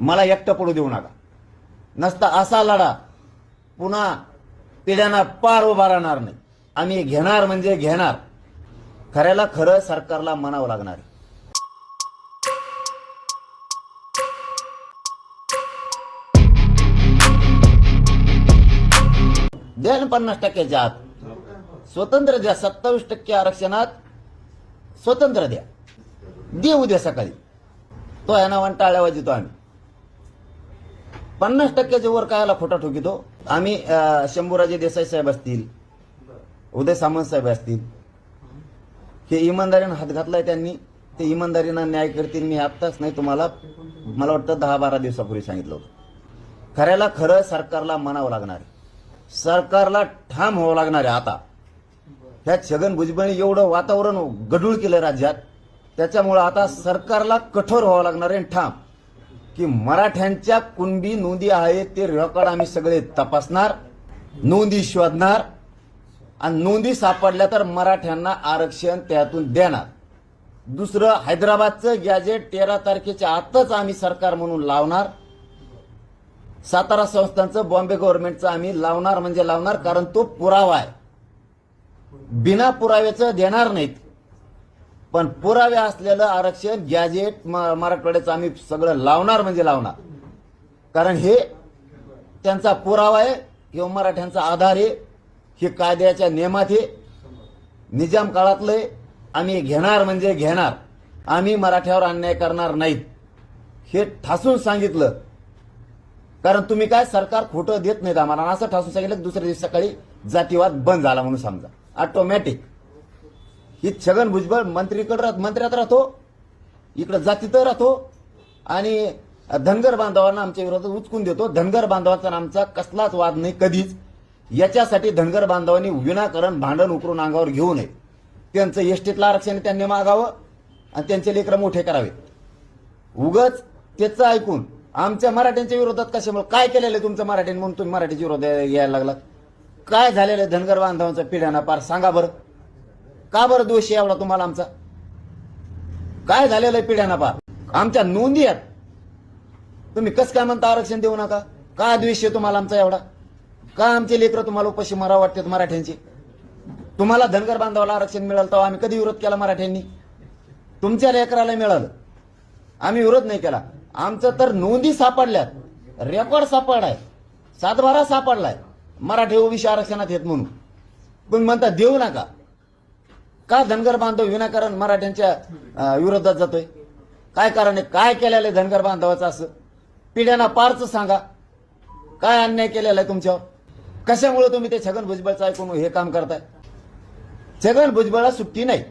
मला एकटं पडू देऊ नका. नसता असा लढा पुन्हा पिढ्यांना पार उभा राहणार नाही. आम्ही घेणार म्हणजे घेणार. खऱ्याला खरं सरकारला म्हणावं लागणार आहे. द्या ना पन्नास टक्क्याच्या आत. स्वतंत्र द्या सत्तावीस टक्के आरक्षणात स्वतंत्र द्या. दे उद्या सकाळी. तो आहे ना टाळ्या वाजतो आम्ही. पन्नास टक्क्याच्या वर कायला खोटा ठोकितो? आम्ही शंभूराजे देसाई साहेब असतील उदय सामंत साहेब असतील हे इमानदारीनं हात घातलाय त्यांनी ते इमानदारीनं न्याय करतील मी आत्ताच नाही तुम्हाला मला वाटतं दहा बारा दिवसापूर्वी सांगितलं होतं. खऱ्याला खरं सरकारला म्हणावं लागणार आहे. सरकारला ठाम व्हावं लागणार आहे आता. ह्या छगन भुजबळने एवढं वातावरण गढूळ केलं राज्यात त्याच्यामुळं आता सरकारला कठोर व्हावं लागणार आहे आणि ठाम. की मराठ्यांच्या कुणबी नोंदी आहेत ते रेकॉर्ड आम्ही सगळे तपासणार नोंदी शोधणार आणि नोंदी सापडल्या तर मराठ्यांना आरक्षण त्यातून देणार. दुसरं हैदराबादचं गॅजेट तेरा तारखेच्या आतच आम्ही सरकार म्हणून लावणार. सातारा संस्थांचं बॉम्बे गव्हर्नमेंटचं आम्ही लावणार म्हणजे लावणार कारण तो पुरावा आहे. बिना पुराव्याचं देणार नाहीत. पण पुरावे असलेलं आरक्षण गॅजेट म- मराठवाड्याचं आम्ही सगळं लावणार म्हणजे लावणार. कारण हे त्यांचा पुरावा आहे किंवा मराठ्यांचा आधार आहे हे कायद्याच्या नियमात आहे. निजाम काळातलं आहे. आम्ही घेणार म्हणजे घेणार. आम्ही मराठ्यावर अन्याय करणार नाहीत. हे ठासून सांगितलं. कारण तुम्ही काय सरकार खोटं देत नाहीत आम्हाला. असं ठासून सांगितलं की दुसऱ्या दिवशी सकाळी जातीवाद बंद झाला म्हणून समजा. ऑटोमॅटिक ही छगन भुजबळ मंत्रीकडे राहत मंत्र्यात राहतो इकडं जातीत राहतो आणि धनगर बांधवांना आमच्या विरोधात उचकून देतो. धनगर बांधवांचा आमचा कसलाच वाद नाही कधीच. याच्यासाठी धनगर बांधवांनी विनाकारण भांडण उकरून अंगावर घेऊ नये. त्यांचं एसटीतलं आरक्षण त्यांनी मागावं आणि त्यांचे लेकरं मोठे करावे. उगच त्याचं ऐकून आमच्या मराठ्यांच्या विरोधात कशामुळे काय केलेलं आहे तुमचं मराठ्याने म्हणून तुम्ही मराठीच्या विरोधात यायला लागला काय झालेलं आहे धनगर बांधवांचा पिढ्याना पार सांगा बरं. का बरं दोष आहे एवढा तुम्हाला आमचा? काय झालेलं आहे पिढ्याना पार? आमच्या नोंदी आहेत. तुम्ही कस काय म्हणता आरक्षण देऊ नका? का द्वेष आहे तुम्हाला आमचा एवढा? का आमचे लेकरं तुम्हाला उपाशी मारा वाटतात मराठ्यांचे? तुम्हाला धनगर बांधवाला आरक्षण मिळालं तेव्हा आम्ही कधी विरोध केला मराठ्यांनी? तुमच्या लेकराला मिळालं. आम्ही विरोध नाही केला. आमचं तर नोंदी सापडल्यात. रेकॉर्ड सापडलाय. सातबारा सापडलाय. मराठी ओबीसी आरक्षणात येत म्हणून. पण म्हणता देऊ नका. का धनगर बांधव विनाकारण मराठ्यांच्या विरोधात जातोय? काय कारण आहे? काय केलेलं आहे धनगर बांधवाचं असं? पिढ्यांना पारच सांगा. काय अन्याय केलेला आहे तुमच्यावर? कशामुळे तुम्ही ते छगन भुजबळचं ऐकून हे काम करताय? छगन भुजबळला सुट्टी नाही.